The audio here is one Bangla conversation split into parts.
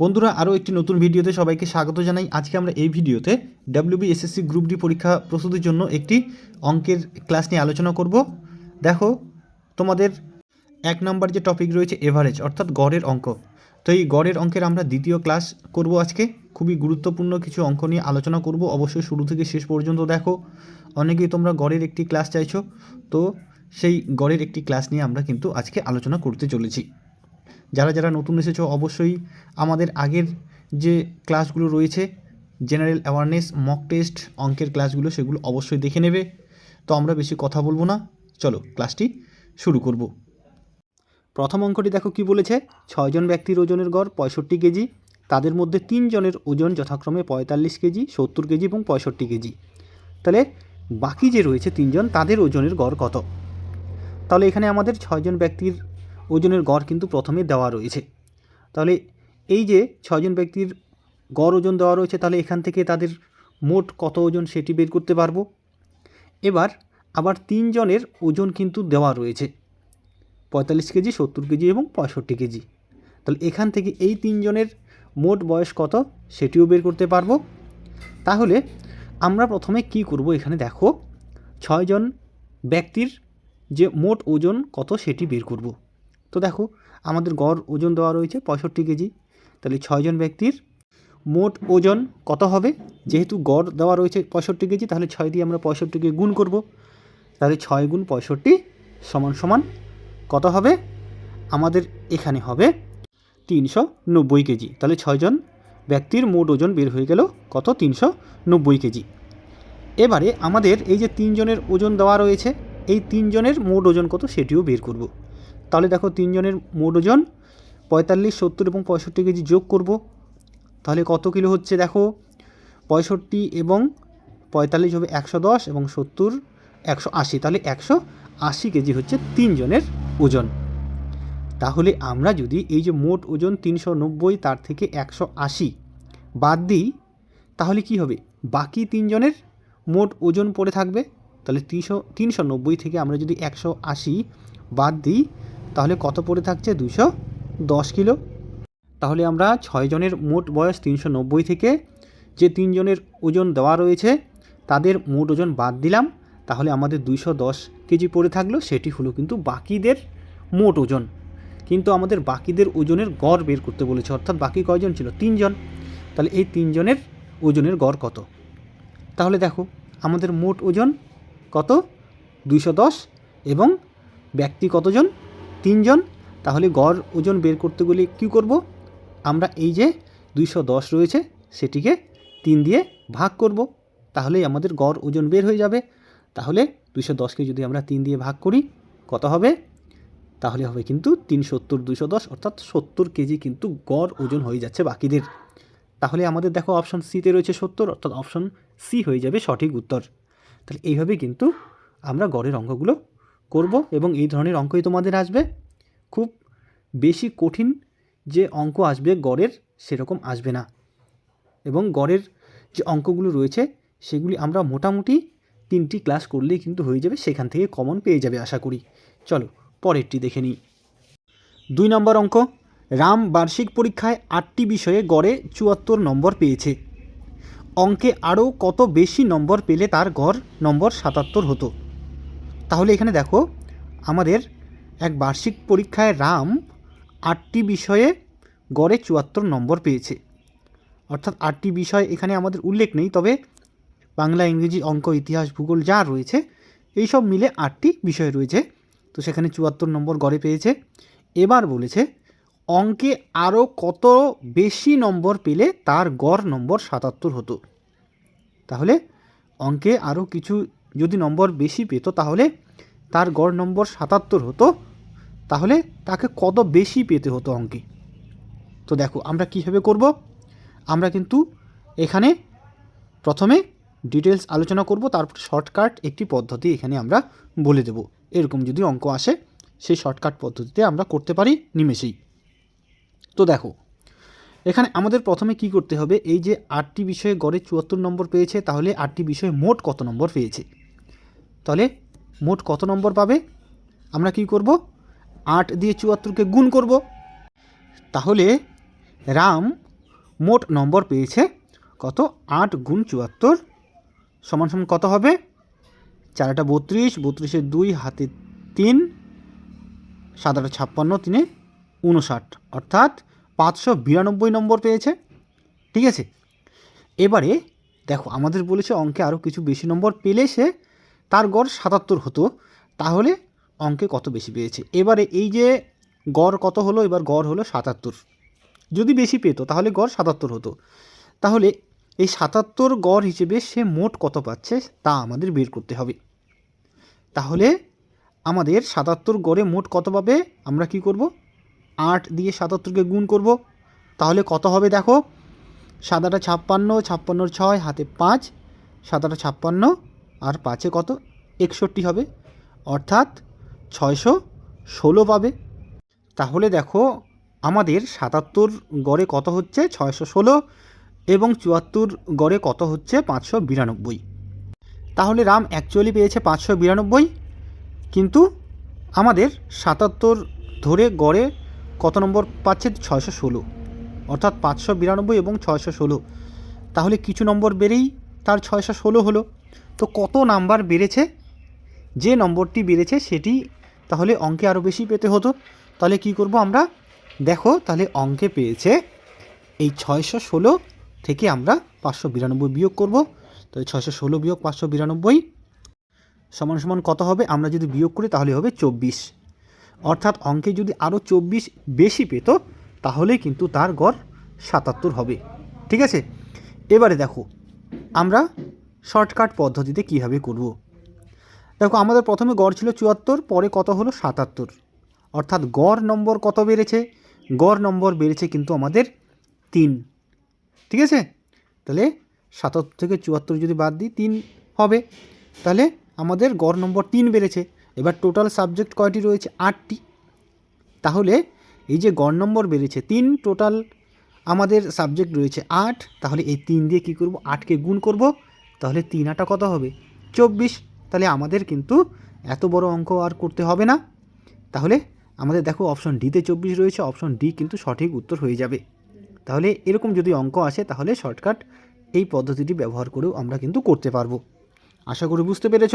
বন্ধুরা, আরও একটি নতুন ভিডিওতে সবাইকে স্বাগত জানাই। আজকে আমরা এই ভিডিওতে ডাব্লিউবি এসএসসি গ্রুপ ডি পরীক্ষা প্রস্তুতির জন্য একটি অঙ্কের ক্লাস নিয়ে আলোচনা করব। দেখো, তোমাদের এক নম্বর যে টপিক রয়েছে এভারেজ অর্থাৎ গড়ের অঙ্ক। তো এই গড়ের অঙ্কের আমরা দ্বিতীয় ক্লাস করব আজকে। খুবই গুরুত্বপূর্ণ কিছু অঙ্ক নিয়ে আলোচনা করব। অবশ্যই শুরু থেকে শেষ পর্যন্ত দেখো। অনেকেই তোমরা গড়ের একটি ক্লাস চাইছো, তো সেই গড়ের একটি ক্লাস নিয়ে আমরা কিন্তু আজকে আলোচনা করতে চলেছি। যারা যারা নতুন এসেছ অবশ্যই আমাদের আগের যে ক্লাসগুলো রয়েছে জেনারেল অ্যাওয়ারনেস মক টেস্ট অঙ্কের ক্লাসগুলো, সেগুলো অবশ্যই দেখে নেবে। তো আমরা বেশি কথা বলব না। চলো, ক্লাসটি শুরু করব। প্রথম অঙ্কটি দেখো কি বলেছে। ছয়জন ব্যক্তির ওজনের গড় পঁয়ষট্টি কেজি। তাদের মধ্যে তিনজনের ওজন যথাক্রমে পঁয়তাল্লিশ কেজি, সত্তর কেজি এবং পঁয়ষট্টি কেজি। তাহলে বাকি যে রয়েছে তিনজন তাদের ওজনের গড় কত? তাহলে এখানে আমাদের ছয়জন ব্যক্তির ওজনের গড় কিন্তু প্রথমে দেওয়া রয়েছে। তাহলে এই যে ছয়জন ব্যক্তির গড় ওজন দেওয়া রয়েছে, তাহলে এখান থেকে তাদের মোট কত ওজন সেটি বের করতে পারব? এবার আবার তিনজনের ওজন কিন্তু দেওয়া রয়েছে, পঁয়তাল্লিশ কেজি, সত্তর কেজি এবং পঁয়ষট্টি কেজি। তাহলে এখান থেকে এই তিনজনের মোট বয়স কত সেটিও বের করতে পারব। তাহলে আমরা প্রথমে কি করব এখানে দেখো, ছয়জন ব্যক্তির যে মোট ওজন কত সেটি বের করব। তো দেখো, আমাদের গড় ওজন দেওয়া রয়েছে পঁয়ষট্টি কেজি। তাহলে ছয়জন ব্যক্তির মোট ওজন কত হবে? যেহেতু গড় দেওয়া রয়েছে পঁয়ষট্টি কেজি, তাহলে ছয় দিয়ে আমরা পঁয়ষট্টিকে গুণ করব। তাহলে ছয় গুণ পঁয়ষট্টি সমান সমান কত হবে? আমাদের এখানে হবে তিনশো নব্বই কেজি। তাহলে ছয়জন ব্যক্তির মোট ওজন বের হয়ে গেল কত? তিনশো নব্বই কেজি। এবারে আমাদের এই যে তিনজনের ওজন দেওয়া রয়েছে, এই তিনজনের মোট ওজন কত সেটিও বের করব। তাহলে দেখো তিনজনের মোট ওজন পঁয়তাল্লিশ, সত্তর এবং পঁয়ষট্টি কেজি যোগ করব। তাহলে কত কিলো হচ্ছে দেখো? পঁয়ষট্টি এবং পঁয়তাল্লিশ হবে একশো দশ এবং সত্তর একশো আশি। তাহলে একশো আশি কেজি হচ্ছে তিনজনের ওজন। তাহলে আমরা যদি এই যে মোট ওজন তিনশো নব্বই, তার থেকে একশো আশি বাদ দিই, তাহলে কি হবে? বাকি তিনজনের মোট ওজন পড়ে থাকবে। তাহলে তিনশো তিনশো নব্বই থেকে আমরা যদি একশো আশি বাদ দিই তাহলে কত পড়ে থাকছে? দুশো দশ কিলো। তাহলে আমরা ছয়জনের মোট বয়স তিনশো নব্বই থেকে যে তিনজনের ওজন দেওয়া রয়েছে, তাদের মোট ওজন বাদ দিলাম। তাহলে আমাদের দুইশো দশ কেজি পড়ে থাকল, সেটি হলো কিন্তু বাকিদের মোট ওজন। কিন্তু আমাদের বাকিদের ওজনের গড় বের করতে বলেছে, অর্থাৎ বাকি কয়জন ছিল? তিনজন। তাহলে এই তিনজনের ওজনের গড় কত? তাহলে দেখো, আমাদের মোট ওজন কত? দুইশো দশ এবং ব্যক্তি কতজন? তিনজন, তাহলে গড় ওজন বের করতে গেলে কী করব? আমরা এই যে দুইশো দশ রয়েছে, সেটিকে তিন দিয়ে ভাগ করব। তাহলেই আমাদের গড় ওজন বের হয়ে যাবে। তাহলে দুইশো দশকে যদি আমরা তিন দিয়ে ভাগ করি, কত হবে? তাহলে হবে কিন্তু তিন সত্তর দুশো দশ, অর্থাৎ সত্তর কেজি কিন্তু গড় ওজন হয়ে যাচ্ছে বাকিদের। তাহলে আমাদের দেখো অপশন সিতে রয়েছে সত্তর, অর্থাৎ অপশন সি হয়ে যাবে সঠিক উত্তর। তাহলে এইভাবে কিন্তু আমরা গড়ের অঙ্কগুলো করব এবং এই ধরনের অঙ্কই তোমাদের আসবে। খুব বেশি কঠিন যে অঙ্ক আসবে গড়ের সেরকম আসবে না। এবং গড়ের যে অঙ্কগুলো রয়েছে, সেগুলি আমরা মোটামুটি তিনটি ক্লাস করলেই কিন্তু হয়ে যাবে, সেখান থেকে কমন পেয়ে যাবে আশা করি। চলো, পরেরটি দেখে নিই। দুই নম্বর অঙ্ক, রাম বার্ষিক পরীক্ষায় আটটি বিষয়ে গড়ে চুয়াত্তর নম্বর পেয়েছে। অঙ্কে আরও কত বেশি নম্বর পেলে তার গড় নম্বর সাতাত্তর হতো? তাহলে এখানে দেখো, আমাদের এক বার্ষিক পরীক্ষায় রাম আটটি বিষয়ে গড়ে চুয়াত্তর নম্বর পেয়েছে। অর্থাৎ আটটি বিষয় এখানে আমাদের উল্লেখ নেই, তবে বাংলা, ইংরেজি, অঙ্ক, ইতিহাস, ভূগোল যা রয়েছে এই সব মিলে আটটি বিষয় রয়েছে। তো সেখানে চুয়াত্তর নম্বর গড়ে পেয়েছে। এবার বলেছে, অঙ্কে আরও কত বেশি নম্বর পেলে তার গড় নম্বর সাতাত্তর হতো? তাহলে অঙ্কে আরও কিছু যদি নম্বর বেশি পেত তাহলে তার গড় নম্বর সাতাত্তর হতো, তাহলে তাকে কত বেশি পেতে হতো অঙ্কে? তো দেখো, আমরা কীভাবে করব? আমরা কিন্তু এখানে প্রথমে ডিটেলস আলোচনা করব, তারপর শর্টকাট একটি পদ্ধতি এখানে আমরা বলে দেব। এরকম যদি অঙ্ক আসে, সেই শর্টকাট পদ্ধতিতে আমরা করতে পারি নিমেষেই। তো দেখো এখানে আমাদের প্রথমে কি করতে হবে? এই যে আটটি বিষয়ে গড়ে চুয়াত্তর নম্বর পেয়েছে, তাহলে আটটি বিষয়ে মোট কত নম্বর পেয়েছে? তাহলে মোট কত নম্বর পাবে? আমরা কি করব? আট দিয়ে চুয়াত্তরকে গুণ করব। তাহলে রাম মোট নম্বর পেয়েছে কত? আট গুণ চুয়াত্তর সমান সমান কত হবে? চারটা বত্রিশ, বত্রিশে দুই, হাতে তিন, সাত আটা ছাপ্পান্ন, তিনে উনষাট অর্থাৎ পাঁচশো বিরানব্বই নম্বর পেয়েছে। ঠিক আছে? এবারে দেখো, আমাদের বলেছে অঙ্কে আরও কিছু বেশি নম্বর পেলে সে তার গড় সাতাত্তর হতো, তাহলে অঙ্কে কত বেশি পেয়েছে? এবারে এই যে গড় কত হলো, এবার গড় হলো সাতাত্তর। যদি বেশি পেতো, তাহলে গড় সাতাত্তর হতো। তাহলে এই সাতাত্তর গড় হিসেবে সে মোট কত পাচ্ছে, তা আমাদের বের করতে হবে। তাহলে আমাদের সাতাত্তর গড়ে মোট কত পাবে? আমরা কি করব? আট দিয়ে সাতাত্তরকে গুণ করব। তাহলে কত হবে দেখো? সাদাটা ছাপ্পান্ন ছাপ্পান্নর ছয়, হাতে পাঁচ, সাদাটা ছাপ্পান্ন, আর পাঁচে কত? একষট্টি হবে। অর্থাৎ ছয়শো ষোলো পাবে। তাহলে দেখো, আমাদের সাতাত্তর গড়ে কত হচ্ছে? ছয়শো ষোলো এবং চুয়াত্তর গড়ে কত হচ্ছে? পাঁচশো বিরানব্বই। তাহলে রাম অ্যাকচুয়ালি পেয়েছে পাঁচশো বিরানব্বই। কিন্তু আমাদের সাতাত্তর ধরে গড়ে কত নম্বর পাচ্ছে ছয়শো ষোলো। অর্থাৎ পাঁচশো বিরানব্বই এবং ছয়শো ষোলো। তাহলে কিছু নম্বর বেড়েই তার ছয়শো ষোলো হলো। তো কত নাম্বার বেড়েছে? যে নম্বরটি বেড়েছে সেটি তাহলে অঙ্কে আরও বেশি পেতে হতো। তাহলে কি করব আমরা? দেখো, তাহলে অঙ্কে পেয়েছে এই ছয়শো ষোলো থেকে আমরা পাঁচশো বিরানব্বই বিয়োগ করব। তাহলে ছয়শো ষোলো বিয়োগ পাঁচশো বিরানব্বই সমান সমান কত হবে? আমরা যদি বিয়োগ করি তাহলে হবে চব্বিশ। অর্থাৎ অঙ্কে যদি আরও চব্বিশ বেশি পেত তাহলে কিন্তু তার গড় সাতাত্তর হবে। ঠিক আছে? এবারে দেখো, আমরা শর্টকাট পদ্ধতিতে কীভাবে করব? দেখো, আমাদের প্রথমে গড় ছিল চুয়াত্তর, পরে কত হলো সাতাত্তর। অর্থাৎ গড় নম্বর কত বেড়েছে? গড় নম্বর বেড়েছে কিন্তু আমাদের তিন। ঠিক আছে? তাহলে সাতাত্তর থেকে চুয়াত্তর যদি বাদ দিই, তিন হবে। তাহলে আমাদের গড় নম্বর তিন বেড়েছে। এবার টোটাল সাবজেক্ট কয়টি রয়েছে? আটটি। তাহলে এই যে গড় নম্বর বেড়েছে, তিন টোটাল আমাদের সাবজেক্ট রয়েছে আট। তাহলে এই তিন দিয়ে কী করব? আটকে গুণ করব। তাহলে তিন আটা কত হবে? চব্বিশ। তাহলে আমাদের কিন্তু এত বড় অঙ্ক আর করতে হবে না। তাহলে আমাদের দেখো অপশন ডিতে চব্বিশ রয়েছে অপশন ডি কিন্তু সঠিক উত্তর হয়ে যাবে। তাহলে এরকম যদি অঙ্ক আসে, তাহলে শর্টকাট এই পদ্ধতিটি ব্যবহার করেও আমরা কিন্তু করতে পারব। আশা করি বুঝতে পেরেছ।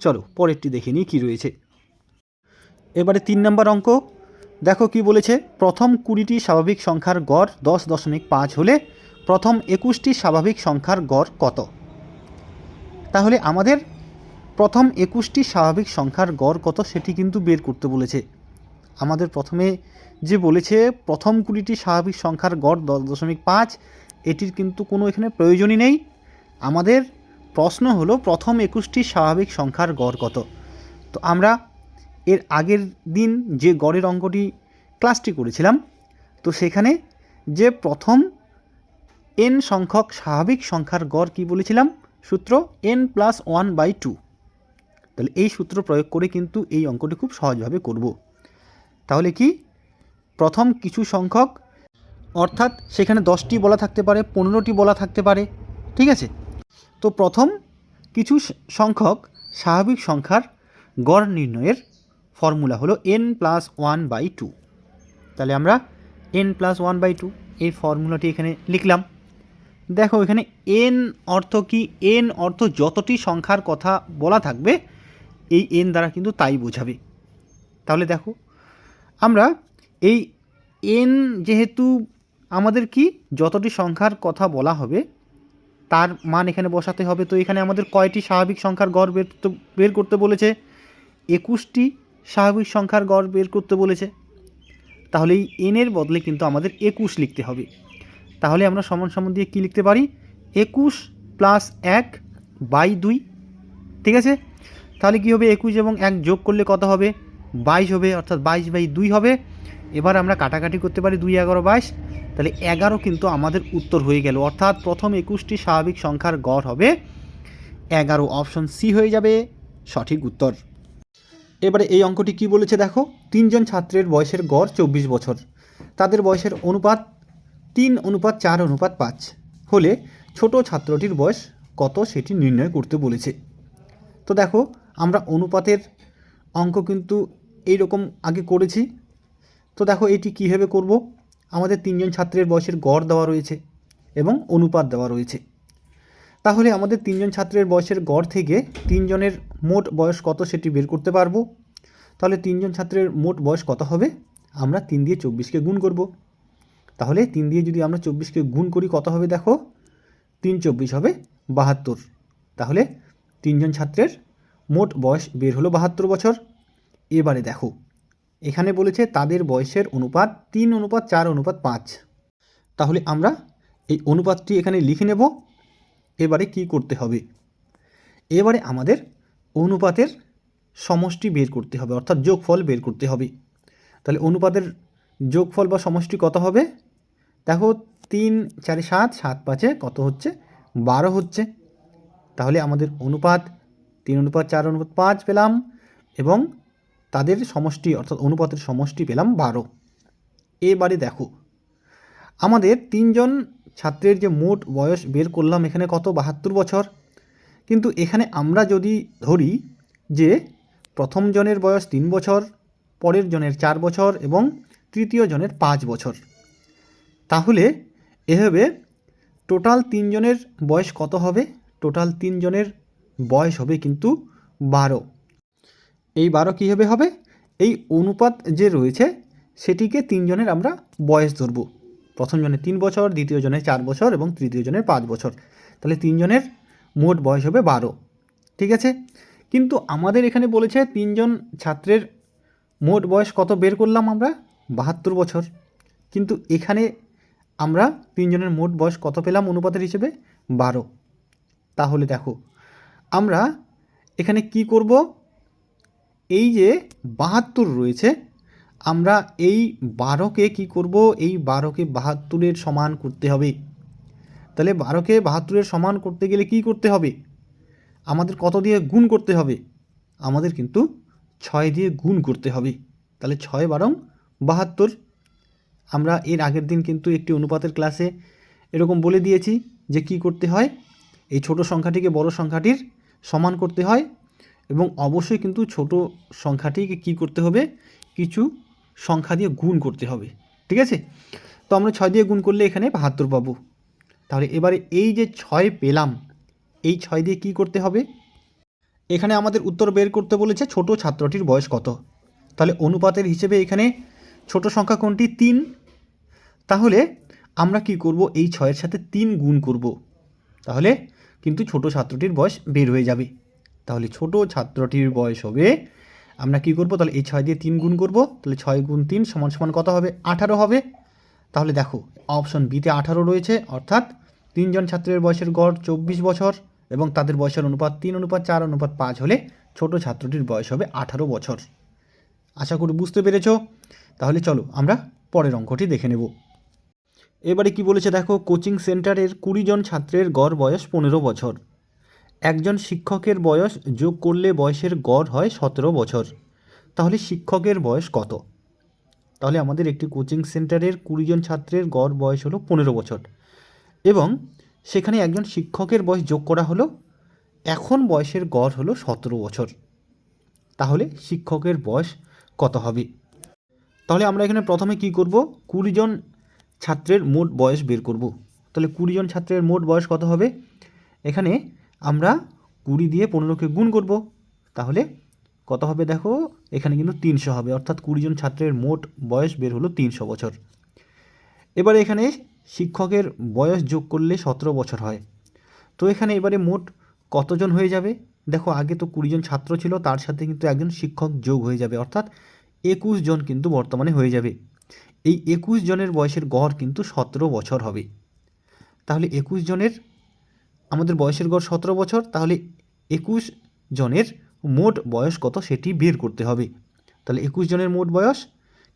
চলো, পরেরটি দেখে নিই কী রয়েছে। এবারে তিন নম্বর অঙ্ক। দেখো কি বলেছে, প্রথম কুড়িটি স্বাভাবিক সংখ্যার গড় দশ দশমিক পাঁচ হলে প্রথম একুশটি স্বাভাবিক সংখ্যার গড় কত? তাহলে আমাদের প্রথম একুশটি স্বাভাবিক সংখ্যার গড় কত সেটি কিন্তু বের করতে বলেছে। আমাদের প্রথমে যে বলেছে, প্রথম কুড়িটি স্বাভাবিক সংখ্যার গড় দশ দশমিক পাঁচ, এটির কিন্তু কোনো এখানে প্রয়োজনই নেই। আমাদের প্রশ্ন হলো, প্রথম একুশটি স্বাভাবিক সংখ্যার গড় কত? তো আমরা এর আগের দিন যে গড়ের অঙ্কটি ক্লাসটি করেছিলাম, তো সেখানে যে প্রথম এন সংখ্যক স্বাভাবিক সংখ্যার গড় কি বলেছিলাম? সূত্র N plus one by two তাহলে এই সূত্র প্রয়োগ করে কিন্তু এই অঙ্কটি খুব সহজভাবে করব। তাহলে কি? প্রথম কিছু সংখ্যক, অর্থাৎ সেখানে দশটি বলা থাকতে পারে, পনেরোটি বলা থাকতে পারে, ঠিক আছে? তো প্রথম কিছু সংখ্যক স্বাভাবিক সংখ্যার গড় নির্ণয়ের ফর্মুলা হলো N plus one by two তাহলে আমরা N plus one by two এই ফর্মুলাটি এখানে লিখলাম। দেখো এখানে এন অর্থ কি? এন অর্থ যতটি সংখ্যার কথা বলা থাকবে, এই এন দ্বারা কিন্তু তাই বোঝাবে। তাহলে দেখো, আমরা এই এন যেহেতু আমাদের কি? যতটি সংখ্যার কথা বলা হবে তার মান এখানে বসাতে হবে। তো এখানে আমাদের কয়টি স্বাভাবিক সংখ্যার গড় বের বের করতে বলেছে? একুশটি স্বাভাবিক সংখ্যার গড় বের করতে বলেছে। তাহলে এই এনের বদলে কিন্তু আমাদের একুশ লিখতে হবে। তাহলে আমরা সমান সমান দিয়ে কী লিখতে পারি? একুশ প্লাস এক বাই দুই। ঠিক আছে? তাহলে কী হবে? একুশ এবং এক যোগ করলে কত হবে? বাইশ হবে, অর্থাৎ বাইশ বাই দুই হবে। এবার আমরা কাটাকাটি করতে পারি দুই এগারো বাইশ, তাহলে এগারো কিন্তু আমাদের উত্তর হয়ে গেল। অর্থাৎ প্রথম একুশটি স্বাভাবিক সংখ্যার গড় হবে এগারো। অপশন সি হয়ে যাবে সঠিক উত্তর। এবারে এই অঙ্কটি কি বলেছে দেখো? তিনজন ছাত্রের বয়সের গড় চব্বিশ বছর। তাদের বয়সের অনুপাত তিন, অনুপাত চার, অনুপাত পাঁচ। হলে ছোট ছাত্রটির বয়স কত সেটি নির্ণয় করতে বলেছে। তো দেখো, আমরা অনুপাতের অঙ্ক কিন্তু এই রকম আগে করেছি। তো দেখো এটি কীভাবে করব? আমাদের তিনজন ছাত্রের বয়সের গড় দেওয়া রয়েছে এবং অনুপাত দেওয়া রয়েছে। তাহলে আমাদের তিনজন ছাত্রের বয়সের গড় থেকে তিনজনের মোট বয়স কত সেটি বের করতে পারব? তাহলে তিনজন ছাত্রের মোট বয়স কত হবে? আমরা তিন দিয়ে চব্বিশকে গুণ করব। তাহলে তিন দিয়ে যদি আমরা চব্বিশকে গুণ করি কত হবে দেখো? তিন চব্বিশ হবে বাহাত্তর। তাহলে তিনজন ছাত্রের মোট বয়স বের হলো বাহাত্তর বছর। এবারে দেখো এখানে বলেছে তাদের বয়সের অনুপাত তিন, অনুপাত চার, অনুপাত পাঁচ। তাহলে আমরা এই অনুপাতটি এখানে লিখে নেব। এবারে কি করতে হবে? এবারে আমাদের অনুপাতের সমষ্টি বের করতে হবে, অর্থাৎ যোগফল বের করতে হবে। তাহলে অনুপাতের যোগফল বা সমষ্টি কত হবে? দেখো, তিন, চারে সাত সাত পাঁচে কত হচ্ছে? বারো হচ্ছে। তাহলে আমাদের অনুপাত তিন, অনুপাত চার, অনুপাত পাঁচ পেলাম এবং তাদের সমষ্টি অর্থাৎ অনুপাতের সমষ্টি পেলাম বারো। এবারে দেখো, আমাদের তিনজন ছাত্রের যে মোট বয়স বের করলাম এখানে কত? বাহাত্তর বছর। কিন্তু এখানে আমরা যদি ধরি যে প্রথম জনের বয়স তিন বছর, পরের জনের চার বছর এবং তৃতীয় জনের পাঁচ বছর। তাহলে এভাবে টোটাল তিনজনের বয়স কত হবে? টোটাল তিনজনের বয়স হবে কিন্তু বারো। এই বারো কীভাবে হবে? এই অনুপাত যে রয়েছে, সেটিকে তিনজনের আমরা বয়স ধরব। প্রথম জনের তিন বছর, দ্বিতীয় জনের চার বছর এবং তৃতীয় জনের পাঁচ বছর। তাহলে তিনজনের মোট বয়স হবে বারো। ঠিক আছে? কিন্তু আমাদের এখানে বলেছে তিনজন ছাত্রের মোট বয়স কত বের করলাম আমরা? বাহাত্তর বছর। কিন্তু এখানে আমরা তিনজনের মোট বয়স কত পেলাম অনুপাতের হিসেবে? বারো। তাহলে দেখো, আমরা এখানে কি করব? এই যে বাহাত্তর রয়েছে, আমরা এই বারোকে কি করব? এই বারোকে বাহাত্তরের সমান করতে হবে। তাহলে বারোকে বাহাত্তরের সমান করতে গেলে কি করতে হবে? আমাদের কত দিয়ে গুণ করতে হবে? আমাদের কিন্তু ছয় দিয়ে গুণ করতে হবে। তাহলে ছয় বারং বাহাত্তর। আমরা এর আগের দিন কিন্তু একটি অনুপাতের ক্লাসে এরকম বলে দিয়েছি যে কি করতে হয়? এই ছোট সংখ্যাটিকে বড় সংখ্যাটির সমান করতে হয়। এবং অবশ্যই কিন্তু ছোট সংখ্যাটিকে কি করতে হবে? কিছু সংখ্যা দিয়ে গুণ করতে হবে। ঠিক আছে? তো আমরা ছয় দিয়ে গুণ করলে এখানে বাহাত্তর পাবো। তাহলে এবারে এই যে ছয় পেলাম, এই ছয় দিয়ে কি করতে হবে? এখানে আমাদের উত্তর বের করতে বলেছে ছোট ছাত্রটির বয়স কত। তাহলে অনুপাতের হিসেবে এখানে ছোট সংখ্যা কোনটি? তিন। তাহলে আমরা কি করব? এই ছয়ের সাথে তিন গুণ করব। তাহলে কিন্তু ছোট ছাত্রটির বয়স বের হয়ে যাবে। তাহলে ছোট ছাত্রটির বয়স হবে, আমরা কি করব? তাহলে এই ছয় দিয়ে তিন গুণ করব, তাহলে ছয় গুণ তিন সমান সমান কত হবে? আঠারো হবে। তাহলে দেখো অপশন বিতে আঠারো রয়েছে, অর্থাৎ তিনজন ছাত্রের বয়সের গড় চব্বিশ বছর এবং তাদের বয়সের অনুপাত তিন, অনুপাত চার, অনুপাত পাঁচ হলে ছোট ছাত্রটির বয়স হবে আঠারো বছর। আশা করি বুঝতে পেরেছ? তাহলে চলো, আমরা পরের অঙ্কটি দেখে নেব। এবারে কি বলেছে দেখো, কোচিং সেন্টারের কুড়ি জন ছাত্রের গড় বয়স পনেরো বছর। একজন শিক্ষকের বয়স যোগ করলে বয়সের গড় হয় সতেরো বছর। তাহলে শিক্ষকের বয়স কত? তাহলে আমাদের একটি কোচিং সেন্টারের কুড়িজন ছাত্রের গড় বয়স হলো পনেরো বছর। এবং সেখানে একজন শিক্ষকের বয়স যোগ করা হলো, এখন বয়সের গড় হলো সতেরো বছর। তাহলে শিক্ষকের বয়স কত হবে? তাহলে আমরা এখানে প্রথমে কি করব? কুড়ি জন ছাত্রের মোট বয়স বের করব। তাহলে কুড়িজন ছাত্রের মোট বয়স কত হবে? এখানে আমরা কুড়ি দিয়ে পনেরোকে গুণ করব। তাহলে কত হবে দেখো? এখানে কিন্তু তিনশো হবে। অর্থাৎ কুড়ি জন ছাত্রের মোট বয়স বের হলো তিনশো বছর। এবারে এখানে শিক্ষকের বয়স যোগ করলে সতেরো বছর হয়। তো এখানে এবারে মোট কতজন হয়ে যাবে? দেখো, আগে তো কুড়ি জন ছাত্র ছিল, তার সাথে কিন্তু একজন শিক্ষক যোগ হয়ে যাবে। অর্থাৎ একুশ জন কিন্তু বর্তমানে হয়ে যাবে। এই একুশ জনের বয়সের গড় কিন্তু সতেরো বছর হবে। তাহলে একুশ জনের আমাদের বয়সের গড় সতেরো বছর, তাহলে একুশ জনের মোট বয়স কত সেটি বের করতে হবে। তাহলে একুশ জনের মোট বয়স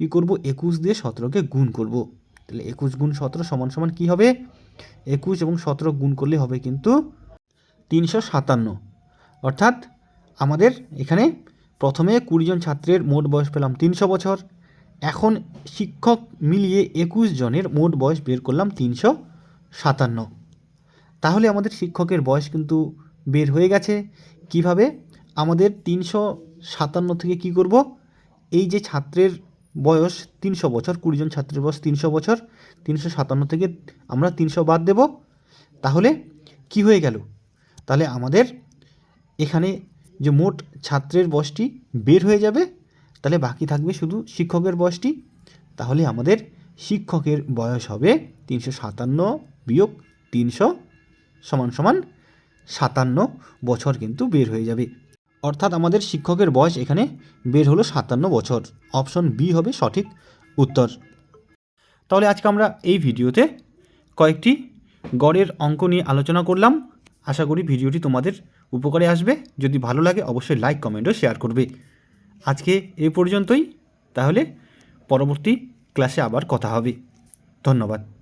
কি করব? একুশ দিয়ে সতেরোকে গুণ করব। তাহলে একুশ গুণ সতেরো সমান সমান কী হবে? একুশ এবং সতেরো গুণ করলে হবে কিন্তু তিনশো সাতান্ন। অর্থাৎ আমাদের এখানে প্রথমে কুড়িজন ছাত্রের মোট বয়স পেলাম তিনশো বছর। এখন শিক্ষক মিলিয়ে একুশ জনের মোট বয়স বের করলাম তিনশো সাতান্ন। তাহলে আমাদের শিক্ষকের বয়স কিন্তু বের হয়ে গেছে। কীভাবে? আমাদের তিনশো সাতান্ন থেকে কি করব? এই যে ছাত্রের বয়স তিনশো বছর কুড়িজন ছাত্রের বয়স তিনশো বছর, তিনশো সাতান্ন থেকে আমরা তিনশো বাদ দেব। তাহলে কি হয়ে গেল? তাহলে আমাদের এখানে যে মোট ছাত্রের বয়সটি বের হয়ে যাবে, তাহলে বাকি থাকবে শুধু শিক্ষকের বয়সটি। তাহলে আমাদের শিক্ষকের বয়স হবে তিনশো সাতান্ন বিয়োগ তিনশো সমান সমান সাতান্ন বছর কিন্তু বের হয়ে যাবে। অর্থাৎ আমাদের শিক্ষকের বয়স এখানে বের হলো সাতান্ন বছর। অপশন বি হবে সঠিক উত্তর। তাহলে আজকে আমরা এই ভিডিওতে কয়েকটি গড়ের অঙ্ক নিয়ে আলোচনা করলাম। আশা করি ভিডিওটি তোমাদের উপকারে আসবে। যদি ভালো লাগে অবশ্যই লাইক কমেন্টও শেয়ার করবে। আজকে এ পর্যন্তই। তাহলে পরবর্তী ক্লাসে আবার কথা হবে। ধন্যবাদ।